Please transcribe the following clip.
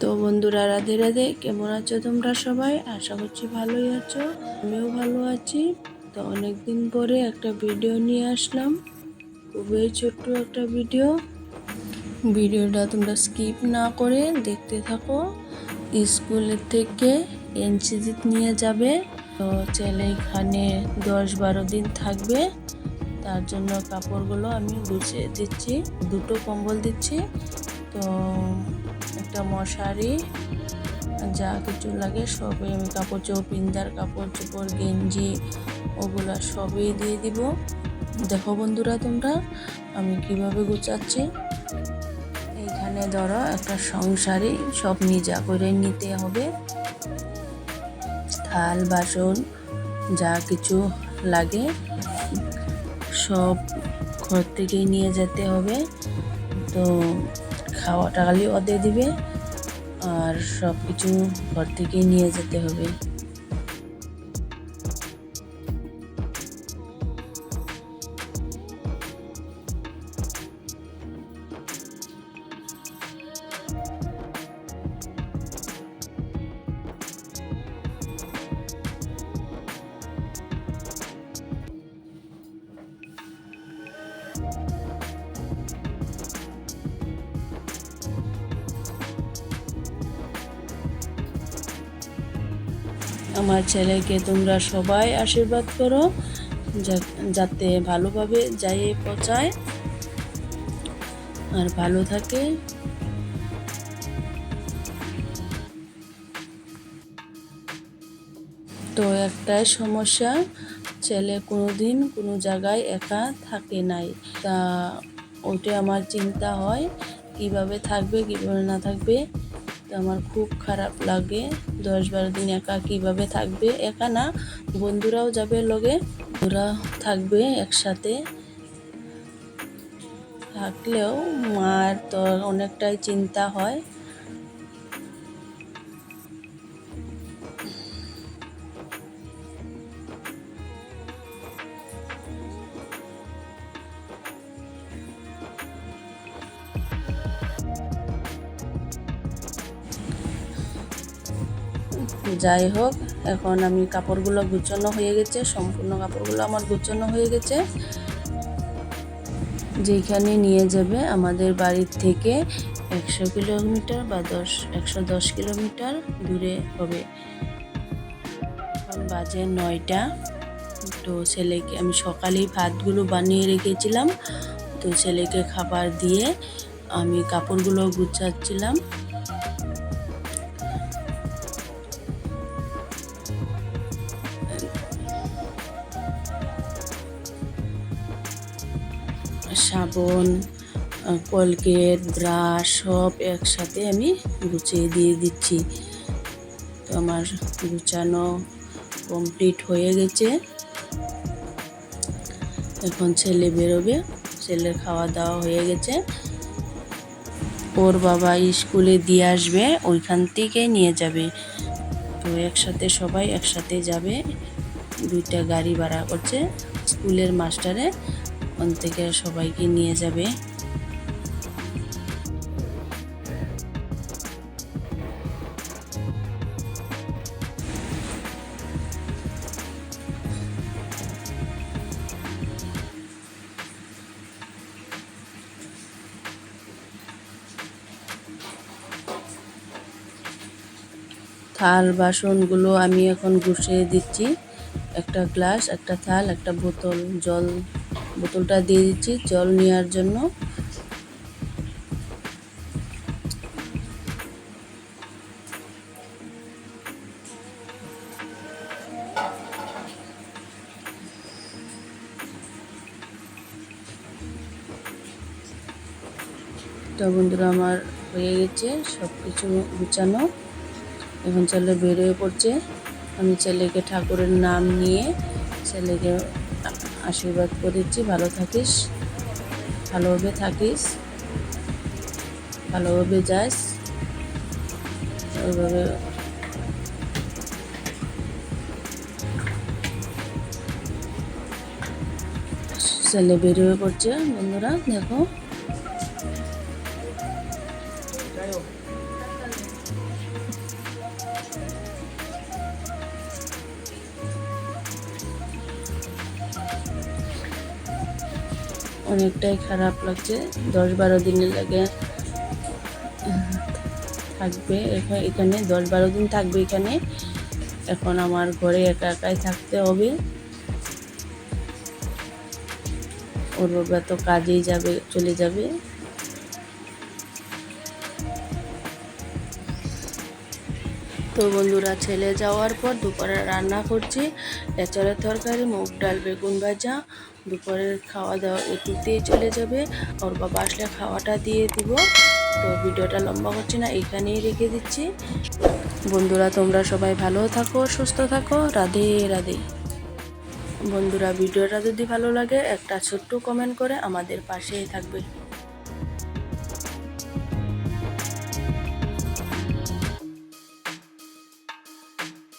তো বন্ধুরা, রাধে রাধে। কেমন আছো তোমরা সবাই? আশা করছি ভালোই আছো। আমিও ভালো আছি। তো অনেক দিন পরে একটা ভিডিও নিয়ে আসলাম। খুবই ছোট্ট একটা ভিডিও। ভিডিওটা তোমরা স্কিপ না করে দেখতে থাকো। স্কুলের থেকে এনসিজি নিয়ে যাবে। তো ছেলে এখানে দশ বারো দিন থাকবে। তার জন্য কাপড়গুলো আমি গুছিয়ে দিচ্ছি। দুটো কম্বল দিচ্ছি। তো একটা মশারি, যা কিছু লাগে সবই আমি কাপড় চোপড়, পিন্দার কাপড় চোপড়, গেঞ্জি ওগুলা সবই দিয়ে দিব। দেখো বন্ধুরা তোমরা, আমি কীভাবে গুছাচ্ছি। এইখানে ধরো একটা সংসারই সব নিজা করে নিতে হবে। থাল, বাসন, যা কিছু লাগে, সব ঘর থেকেই নিয়ে যেতে হবে। তো খাওয়াটা খালি ওদের দিবে আর সব কিছু ঘর থেকেই নিয়ে যেতে হবে। আমার ছেলেকে তোমরা সবাই আশীর্বাদ করো যাতে ভালোভাবে যাইয়ে পৌঁছায় আর ভালো থাকে। তো একটাই সমস্যা, ছেলে কোনোদিন কোনো জায়গায় একা থাকে নাই। তা ওটা আমার চিন্তা হয়, কীভাবে থাকবে, কীভাবে না থাকবে। আমার খুব খারাপ লাগে। দশ বারো দিন একা কীভাবে থাকবে? একা না, বন্ধুরাও যাবে লগে, ওরা থাকবে একসাথে। থাকলেও মার তো অনেকটাই চিন্তা হয়। যাই হোক, এখন আমি কাপড়গুলো গুছানো হয়ে গেছে, সম্পূর্ণ কাপড়গুলো আমার গুছানো হয়ে গেছে। যেখানে নিয়ে যাবে আমাদের বাড়ির থেকে একশো কিলোমিটার বা দশ, একশো দশ কিলোমিটার দূরে হবে। বাজে নয়টা। তো ছেলেকে, আমি সকালেই ভাতগুলো বানিয়ে রেখেছিলাম। তো ছেলেকে খাবার দিয়ে আমি কাপড়গুলো গুছাচ্ছিলাম। সাবন কলগেট, ব্রাশ সব একসাথে আমি গুছিয়ে দিয়ে দিচ্ছি। তো আমার গুছানো কমপ্লিট হয়ে গেছে। এখন ছেলে বেরোবে, ছেলের খাওয়া দাওয়া হয়ে গেছে। ওর বাবা স্কুলে দিয়ে আসবে, ওইখান থেকে নিয়ে যাবে। তো একসাথে সবাই একসাথে যাবে, দুইটা গাড়ি ভাড়া করছে স্কুলের মাস্টারে। ওখান থেকে সবাইকে নিয়ে যাবে। থাল বাসনগুলো আমি এখন গুছিয়ে দিচ্ছি। একটা গ্লাস, একটা থাল, একটা বোতল, জল। বোতলটা দিয়ে দিচ্ছি, জল নেওয়ার জন্য। বন্ধুরা, আমার হয়ে গেছে সব কিছু গুছানো। এখন ছেলে বেরিয়ে পড়ছে। আমি ছেলেকে ঠাকুরের নাম নিয়ে ছেলেকে আশীর্বাদ করেছি। ভালো থাকিস ভালোভাবে থাকিস ভালোভাবে যাস ওইভাবে ছেলে বেরিয়ে পড়ছে বন্ধুরা দেখো। অনেকটাই খারাপ লাগছে। দশ বারো দিনের লাগে থাকবে। এখা- এখানে দশ বারো দিন থাকবে এখানে। এখন আমার ঘরে একা একাই থাকতে হবে। ওর বাবা তো কাজেই যাবে, চলে যাবে। তো বন্ধুরা, ছেলে যাওয়ার পর দুপুরে রান্না করছি। এচড়ের তরকারি, মুগ ডাল, বেগুন ভাজা দুপুরের খাওয়া দাওয়া এটুতেই চলে যাবে। ওর বাবা আসলে খাওয়াটা দিয়ে দিব। তো ভিডিওটা লম্বা হচ্ছে না এখানেই রেখে দিচ্ছি। বন্ধুরা, তোমরা সবাই ভালো থাকো, সুস্থ থাকো। রাধে রাধে। বন্ধুরা, ভিডিওটা যদি ভালো লাগে, একটা ছোট্ট কমেন্ট করে আমাদের পাশেই থাকবে।